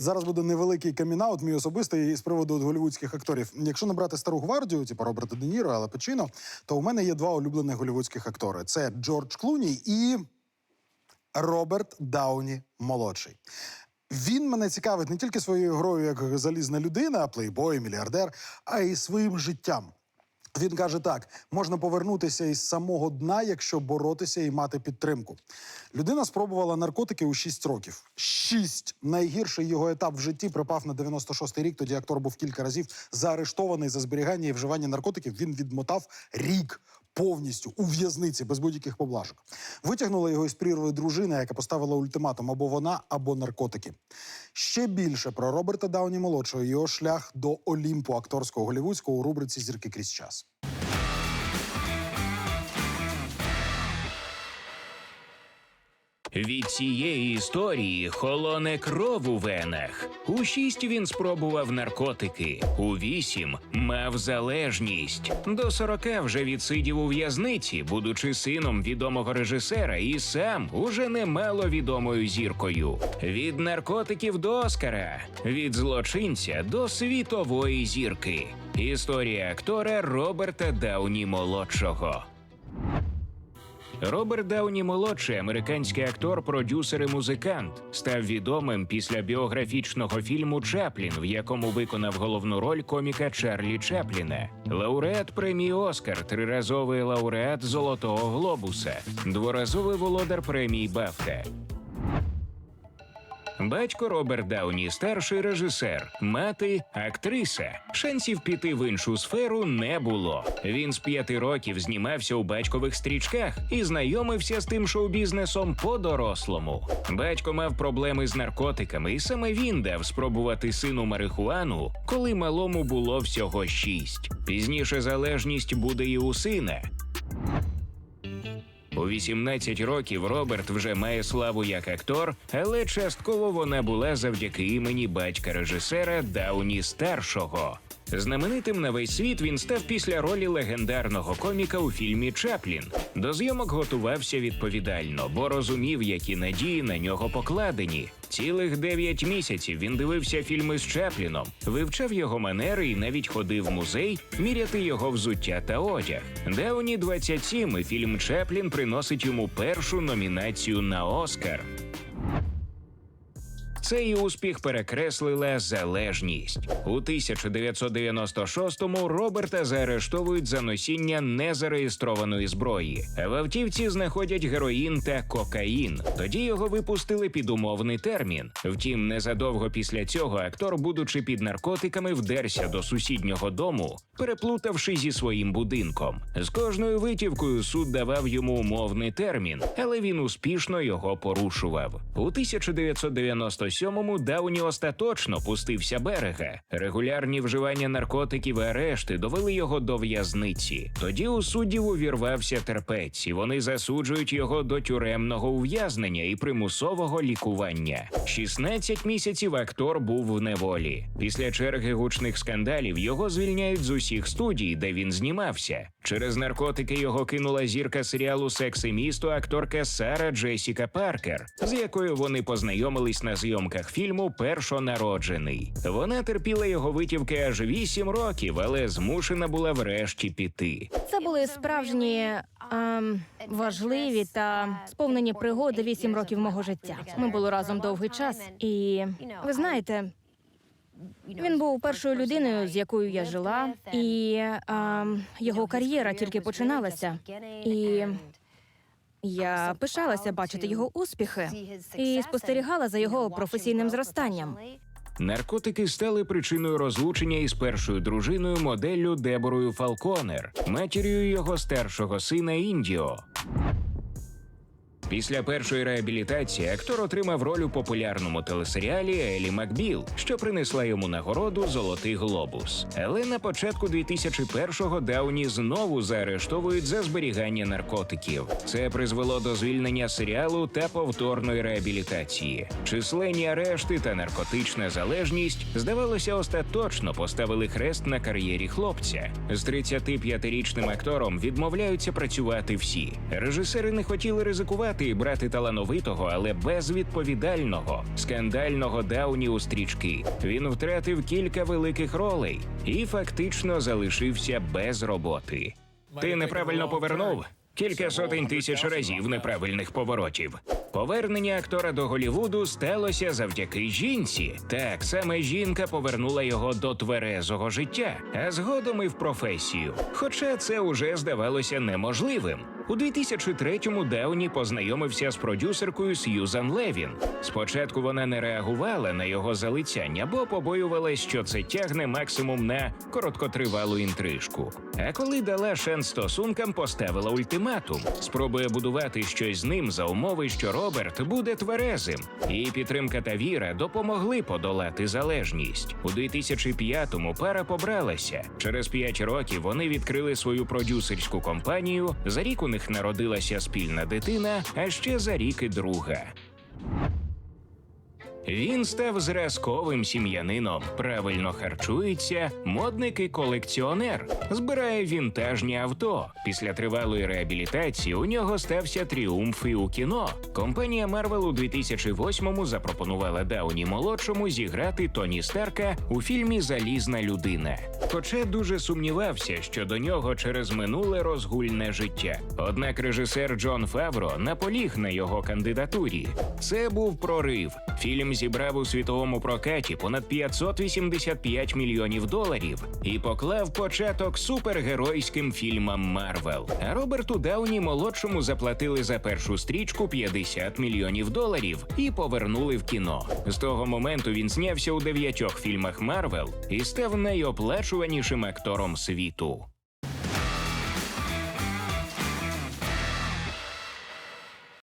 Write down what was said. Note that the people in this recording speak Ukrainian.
Зараз буде невеликий камінаут, мій особистий з приводу голівудських акторів. Якщо не брати стару гвардію, типу Роберта Де Ніро, але Пачино, то у мене є два улюблених голівудських актори: це Джордж Клуні і Роберт Дауні молодший. Він мене цікавить не тільки своєю грою як залізна людина, плейбой, мільярдер, а й своїм життям. Він каже так: можна повернутися із самого дна, якщо боротися і мати підтримку. Людина спробувала наркотики у 6 років. 6! Найгірший його етап в житті припав на 96-й рік. Тоді актор був кілька разів заарештований за зберігання і вживання наркотиків. Він відмотав рік повністю у в'язниці без будь-яких поблажок. Витягнула його із прірви дружина, яка поставила ультиматум або вона, або наркотики. Ще більше про Роберта Дауні молодшого його шлях до Олімпу акторського голівудського у рубриці Зірки крізь час. Від цієї історії холоне кров у венах. У шість він спробував наркотики, у вісім мав залежність. До сорока вже відсидів у в'язниці, будучи сином відомого режисера, і сам уже немало відомою зіркою. Від наркотиків до Оскара, від злочинця до світової зірки. Історія актора Роберта Дауні молодшого. Роберт Дауні молодший, американський актор, продюсер і музикант, став відомим після біографічного фільму Чаплін, в якому виконав головну роль коміка Чарлі Чапліна, лауреат премії Оскар, триразовий лауреат Золотого Глобуса, дворазовий володар премії Бафта. Батько Роберт Дауні старший режисер, мати актриса. Шансів піти в іншу сферу не було. Він з п'яти років знімався у батькових стрічках і знайомився з тим шоу-бізнесом по-дорослому. Батько мав проблеми з наркотиками, і саме він дав спробувати сину марихуану, коли малому було всього шість. Пізніше залежність буде і у сина. У 18 років Роберт вже має славу як актор, але частково вона була завдяки імені батька режисера Дауні старшого. Знаменитим на весь світ він став після ролі легендарного коміка у фільмі Чаплін. До зйомок готувався відповідально, бо розумів, які надії на нього покладені. Цілих дев'ять місяців він дивився фільми з Чапліном, вивчав його манери і навіть ходив в музей міряти його взуття та одяг. Дауні 27 і фільм Чаплін приносить йому першу номінацію на Оскар. Цей успіх перекреслила залежність. У 1996-му Роберта заарештовують за носіння незареєстрованої зброї. В автівці знаходять героїн та кокаїн. Тоді його випустили під умовний термін. Втім, незадовго після цього актор, будучи під наркотиками, вдерся до сусіднього дому, переплутавши зі своїм будинком. З кожною витівкою суд давав йому умовний термін, але він успішно його порушував. У 1997-му Дауні остаточно пустився берега. Регулярні вживання наркотиків і арешти довели його до в'язниці. Тоді у суддів увірвався терпець, і вони засуджують його до тюремного ув'язнення і примусового лікування. 16 місяців актор був в неволі. Після черги гучних скандалів його звільняють з усіх студій, де він знімався. Через наркотики його кинула зірка серіалу Секс і місто акторка Сара Джесіка Паркер, з якою вони познайомились на зйомках фільму Першонароджений. Вона терпіла його витівки аж 8 років, але змушена була врешті піти. Це були справжні ем, важливі та сповнені пригоди вісім років мого життя. Ми були разом довгий час, і ви знаєте, він був першою людиною, з якою я жила, і ем, його кар'єра тільки починалася. І я пишалася бачити його успіхи і спостерігала за його професійним зростанням. Наркотики стали причиною розлучення із першою дружиною моделлю Деборою Фалконер, матір'ю його старшого сина Індіо. Після першої реабілітації актор отримав роль у популярному телесеріалі Елі Макбіл, що принесла йому нагороду Золотий глобус. Але на початку 2001-го Дауні знову заарештовують за зберігання наркотиків. Це призвело до звільнення серіалу та повторної реабілітації. Численні арешти та наркотична залежність, здавалося, остаточно поставили хрест на кар'єрі хлопця. З 35-річним актором відмовляються працювати всі. Режисери не хотіли ризикувати зіграти і брати талановитого, але безвідповідального, скандального Дауні у стрічки. Він втратив кілька великих ролей і фактично залишився без роботи. Ти неправильно повернув. Кілька сотень тисяч разів неправильних поворотів. Повернення актора до Голівуду сталося завдяки жінці. Так, саме жінка повернула його до тверезого життя, а згодом і в професію. Хоча це уже здавалося неможливим. У 2003-му Дауні познайомився з продюсеркою Сьюзан Левін. Спочатку вона не реагувала на його залицяння, бо побоювалась, що це тягне максимум на короткотривалу інтрижку. А коли дала шанс стосункам, поставила ультиматум: спробує будувати щось з ним за умови, що Роберт буде тверезим. І підтримка та віра допомогли подолати залежність. У 2005-му пара побралася. Через п'ять років вони відкрили свою продюсерську компанію. За рік у них народилася спільна дитина, а ще за рік і друга. Він став зразковим сім'янином, правильно харчується, модник і колекціонер, збирає вінтажні авто. Після тривалої реабілітації у нього стався тріумф і у кіно. Компанія Марвел у 2008-му запропонувала Дауні молодшому зіграти Тоні Старка у фільмі Залізна людина. Хоча дуже сумнівався, що до нього через минуле розгульне життя. Однак режисер Джон Фавро наполіг на його кандидатурі. Це був прорив. Фільм зібрав у світовому прокаті понад 585 мільйонів доларів і поклав початок супергеройським фільмам Марвел. А Роберту Дауні молодшому заплатили за першу стрічку 50 мільйонів доларів і повернули в кіно. З того моменту він знявся у дев'ятьох фільмах Марвел і став найоплачуванішим актором світу.